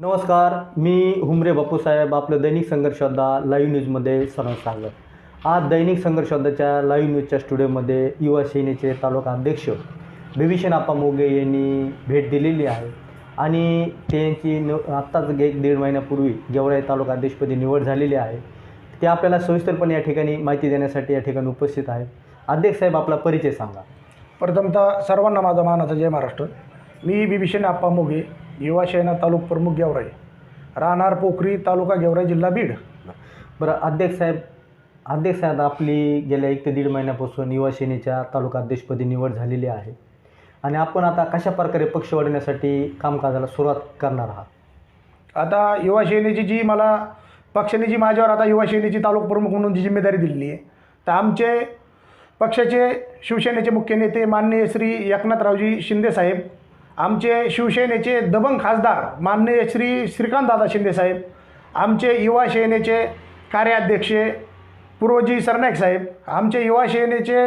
नमस्कार मी हुमरे बापूसाहेब आपलं दैनिक संघर्षदा लाईव्ह न्यूजमध्ये सर्वांचं स्वागत. आज दैनिक संघर्षदाच्या लाईव्ह न्यूजच्या स्टुडिओमध्ये युवा सेनेचे तालुका अध्यक्ष बिभीषण आप्पा मोगे यांनी भेट दिलेली आहे. आणि त्यांची न आत्ताच एक दीड महिन्यापूर्वी गेवराई तालुका अध्यक्षपदी निवड झालेली आहे. ते आपल्याला सविस्तरपणे या ठिकाणी माहिती देण्यासाठी या ठिकाणी उपस्थित आहे अध्यक्ष साहेब आपला परिचय सांगा. प्रथमतः सर्वांना माझा मानाचा जय महाराष्ट्र. मी बिभीषण आप्पा मोगे युवा सेना तालुक प्रमुख गेवराई राहणार पोखरी तालुका गेवराई जिल्हा बीड. बरं अध्यक्ष साहेब अध्यक्ष साहेब आपली गेल्या एक ते दीड महिन्यापासून युवा सेनेच्या तालुका अध्यक्षपदी निवड झालेली आहे. आणि आपण आता कशा प्रकारे पक्ष वाढवण्यासाठी कामकाजाला सुरुवात करणार आहात? आता युवा सेनेची जी मला पक्षाने जी माझ्यावर आता युवा सेनेची तालुका प्रमुख म्हणून जी जिम्मेदारी दिलेली आहे तर आमचे पक्षाचे शिवसेनेचे मुख्य नेते माननीय श्री एकनाथरावजी शिंदेसाहेब आमचे शिवसेनेचे दबंग खासदार माननीय श्री श्रीकांतदादा शिंदेसाहेब आमचे युवा सेनेचे कार्याध्यक्ष पूर्वजी सरनाईक साहेब आमचे युवा सेनेचे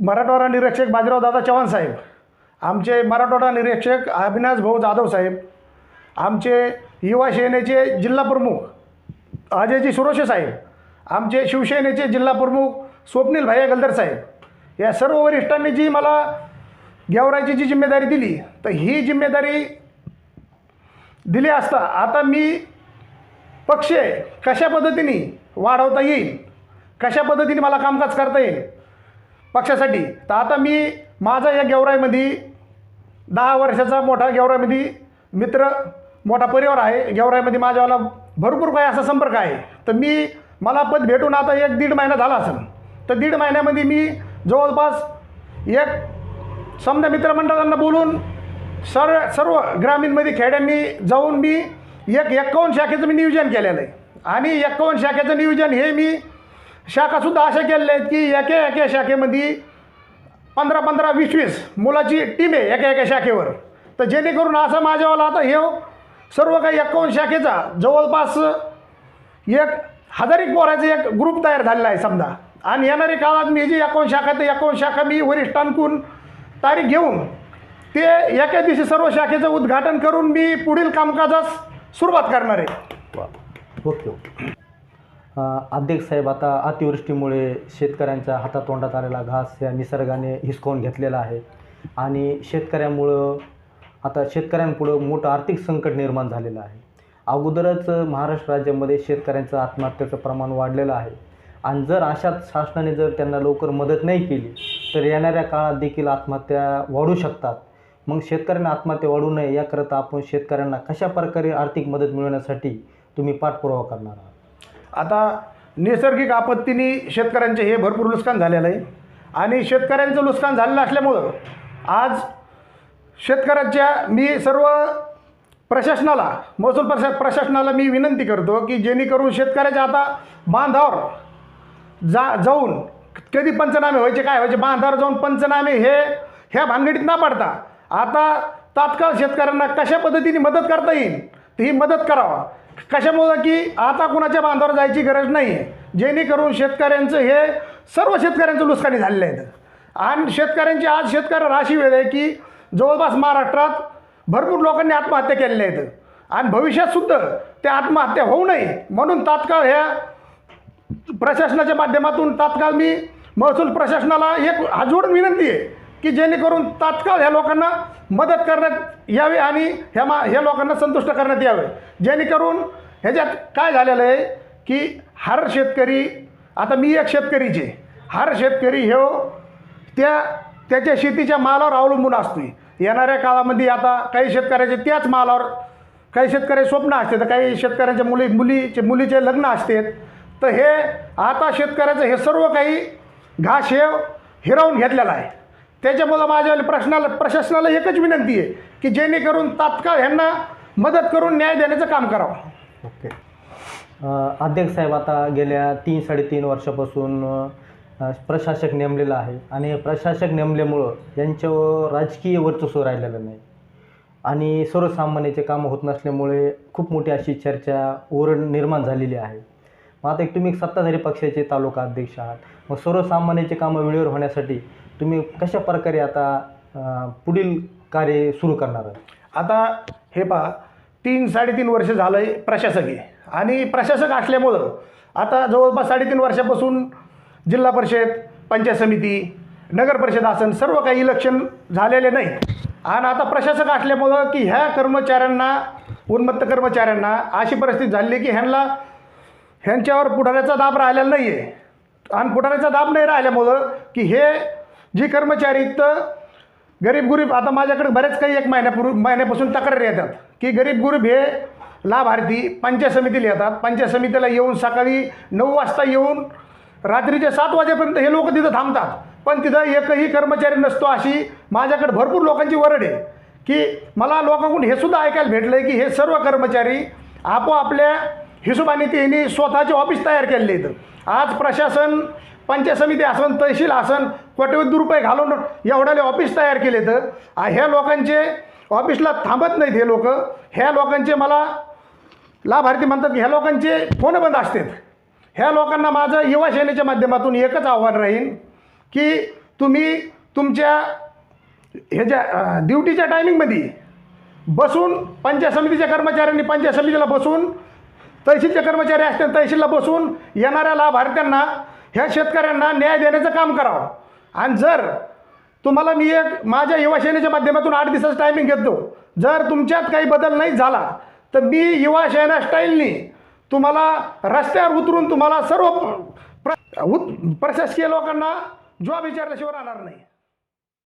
मराठवाडा निरीक्षक बाजीराव दादा चव्हाण साहेब आमचे मराठवाडा निरीक्षक अविनाश भाऊ जाधव साहेब आमचे युवा सेनेचे जिल्हाप्रमुख अजयजी सुरोशे साहेब आमचे शिवसेनेचे जिल्हा प्रमुख स्वप्नील भाई गलदर साहेब या सर्व वरिष्ठांनी जी मला गेवरायची जी जिम्मेदारी दिली तर ही जिम्मेदारी दिली असता आता मी पक्ष कशा पद्धतीने वाढवता येईल? कशा पद्धतीने मला कामकाज करता येईल? पक्षासाठी. तर आता मी माझा या गेवराईमध्ये दहा वर्षाचा मोठा गेवराईमध्ये मित्र मोठा परिवार आहे. गेवराईमध्ये माझ्यावाला भरपूर काही असा संपर्क आहे. तर मी मला पद भेटून आता एक दीड महिना झाला असेल. तर दीड महिन्यामध्ये मी जवळपास एक समजा मित्रमंडळांना बोलून सर्व सर्व ग्रामीणमध्ये खेड्यांनी जाऊन मी एक एक्कावन्न शाखेचं मी नियोजन केलेलं आहे. आणि एक्कावन्न शाखेचं नियोजन हे मी शाखासुद्धा अशा केलेल्या आहेत की एका एका शाखेमध्ये पंधरा पंधरा वीस वीस मुलाची टीम आहे एका एका शाखेवर. तर जेणेकरून असं माझ्यावाला आता हे हो, सर्व काही एक्कावन्न शाखेचा जवळपास एक हजारिक पोराचा एक ग्रुप तयार झालेला आहे समजा. आणि येणाऱ्या काळात मी जी एकावन्न शाखा ते एकावन्न शाखा मी वरिष्ठांकून तारीख घेऊन ते एका दिवशी सर्व शाखेचं उद्घाटन करून मी पुढील कामकाजास सुरुवात करणार आहे. वा. Okay okay. अध्यक्ष साहेब आता अतिवृष्टीमुळे शेतकऱ्यांच्या हातातोंडात आलेला घास या निसर्गाने हिसकावून घेतलेला आहे आणि शेतकऱ्यामुळं आता शेतकऱ्यांपुढं मोठं आर्थिक संकट निर्माण झालेलं आहे. अगोदरच महाराष्ट्र राज्यामध्ये शेतकऱ्यांचं आत्महत्येचं प्रमाण वाढलेलं आहे. आणि जर अशाच शासनाने जर त्यांना लवकर मदत नाही केली तर येणाऱ्या काळात देखील आत्महत्या वाढू शकतात. मग शेतकऱ्यांना आत्महत्या वाढू नये याकरता आपण शेतकऱ्यांना कशा प्रकारे आर्थिक मदत मिळवण्यासाठी तुम्ही पाठपुरावा करणार आहात? आता नैसर्गिक आपत्तीने शेतकऱ्यांचे हे भरपूर नुकसान झालेलं आहे. आणि शेतकऱ्यांचं नुकसान झालेलं असल्यामुळं आज शेतकऱ्यांच्या मी सर्व प्रशासनाला महसूल प्रशा प्रशासनाला मी विनंती करतो की जेणेकरून शेतकऱ्याच्या आता बांधावर जा जाऊन कधी पंचनामे व्हायचे काय व्हायचे बांधावर जाऊन पंचनामे हे ह्या भानगडीत ना पडता आता तात्काळ शेतकऱ्यांना कशा पद्धतीने मदत करता येईल ती ही मदत करावा. कशामुळं की आता कुणाच्या बांधावर जायची गरज नाही आहे जेणेकरून शेतकऱ्यांचं हे सर्व शेतकऱ्यांचं नुकसानी झालेलं आहे. आणि शेतकऱ्यांची आज शेतकऱ्यांना अशी वेळ आहे की जवळपास महाराष्ट्रात भरपूर लोकांनी आत्महत्या केलेल्या आहेत. आणि भविष्यातसुद्धा त्या आत्महत्या होऊ नये म्हणून तात्काळ ह्या प्रशासनाच्या माध्यमातून तात्काळ मी महसूल प्रशासनाला एक हात विनंती आहे की जेणेकरून तात्काळ ह्या लोकांना मदत करण्यात यावी आणि ह्या मा ह्या लोकांना संतुष्ट करण्यात यावे. जेणेकरून ह्याच्यात काय झालेलं आहे की हर शेतकरी आता मी एक शेतकरीचे हर शेतकरी ह्यो त्या त्याच्या शेतीच्या मालावर अवलंबून असतो येणाऱ्या काळामध्ये आता काही शेतकऱ्याचे त्याच मालावर काही शेतकऱ्याचे स्वप्न असते. तर काही शेतकऱ्यांच्या मुली मुलीचे मुलीचे लग्न असते. तर हे आता शेतकऱ्याचं हे सर्व काही घास हे हिरावून घेतलेलं आहे. त्याच्यामुळं माझ्या प्रश्नाला प्रशासनाला एकच विनंती आहे की जेणेकरून तात्काळ ह्यांना मदत करून न्याय देण्याचं काम करावं. ओके. अध्यक्ष साहेब आता गेल्या तीन साडेतीन वर्षापासून प्रशासक नेमलेला आहे आणि प्रशासक नेमल्यामुळं यांच्यावर राजकीय वर्चस्व राहिलेलं नाही. आणि सर्वसामान्याचे कामं होत नसल्यामुळे खूप मोठी अशी चर्चा ओरड निर्माण झालेली आहे. मग आता एक तुम्ही एक सत्ताधारी पक्षाचे तालुका अध्यक्ष आहात. मग सर्वसामान्याचे कामं वेळेवर होण्यासाठी तुम्ही कशा प्रकारे आता पुढील कार्य सुरू करणार आहात? आता हे पहा तीन साडेतीन वर्ष झालं आहे प्रशासक आहे. आणि प्रशासक असल्यामुळं आता जवळपास साडेतीन वर्षापासून जिल्हा परिषद पंचायत समिती नगर परिषद असन सर्व काही इलेक्शन झालेले नाही आणि आता प्रशासक असल्यामुळं की ह्या कर्मचाऱ्यांना उन्मत्त कर्मचाऱ्यांना अशी परिस्थिती झाली की ह्यांना ह्यांच्यावर पुढाऱ्याचा दाब राहिलेला नाही आहे आणि पुढाऱ्याचा दाब नाही राहिल्यामुळं की हे जी कर्मचारी तर गरीब गुरीब आता माझ्याकडे बरेच काही एक महिन्यापूर्वी महिन्यापासून तक्रारी येतात की गरीब गुरीब हे लाभार्थी पंचायत समितीला येतात. पंचायत समितीला येऊन सकाळी नऊ वाजता येऊन रात्रीचे सात वाजेपर्यंत हे लोक तिथं थांबतात. पण तिथं एकही कर्मचारी नसतो अशी माझ्याकडे भरपूर लोकांची वरड आहे की मला लोकांकडून हे सुद्धा ऐकायला भेटलं आहे की हे सर्व कर्मचारी आपोआपल्या हिशोबाने त्यांनी स्वतःचे ऑफिस तयार केलेले आहेत. आज प्रशासन पंचायत समिती आसन तहसील आसन कोट्यवधी रुपये घालून एवढ्याले ऑफिस तयार केले तर ह्या लोकांचे ऑफिसला थांबत नाहीत हे लोक. ह्या लोकांचे मला लाभार्थी म्हणतात की ह्या लोकांचे फोन बंद असतात. ह्या लोकांना माझं युवा सेनेच्या माध्यमातून एकच आव्हान राहील की तुम्ही तुमच्या ह्याच्या ड्युटीच्या टायमिंगमध्ये बसून पंचायत समितीच्या कर्मचाऱ्यांनी पंचायत समितीला बसून तहसीलचे कर्मचारी असतील तहसीलला बसून येणाऱ्या लाभार्थ्यांना ह्या शेतकऱ्यांना न्याय देण्याचं काम करावं. आणि जर तुम्हाला मी एक माझ्या युवा सेनेच्या माध्यमातून आठ दिवसाचं टायमिंग घेतो. जर तुमच्यात काही बदल नाही झाला तर मी युवा सेना स्टाईलनी तुम्हाला रस्त्यावर उतरून तुम्हाला सर्व प्र उत प्रशासकीय लोकांना जॉब विचारल्याशिवाय राहणार नाही.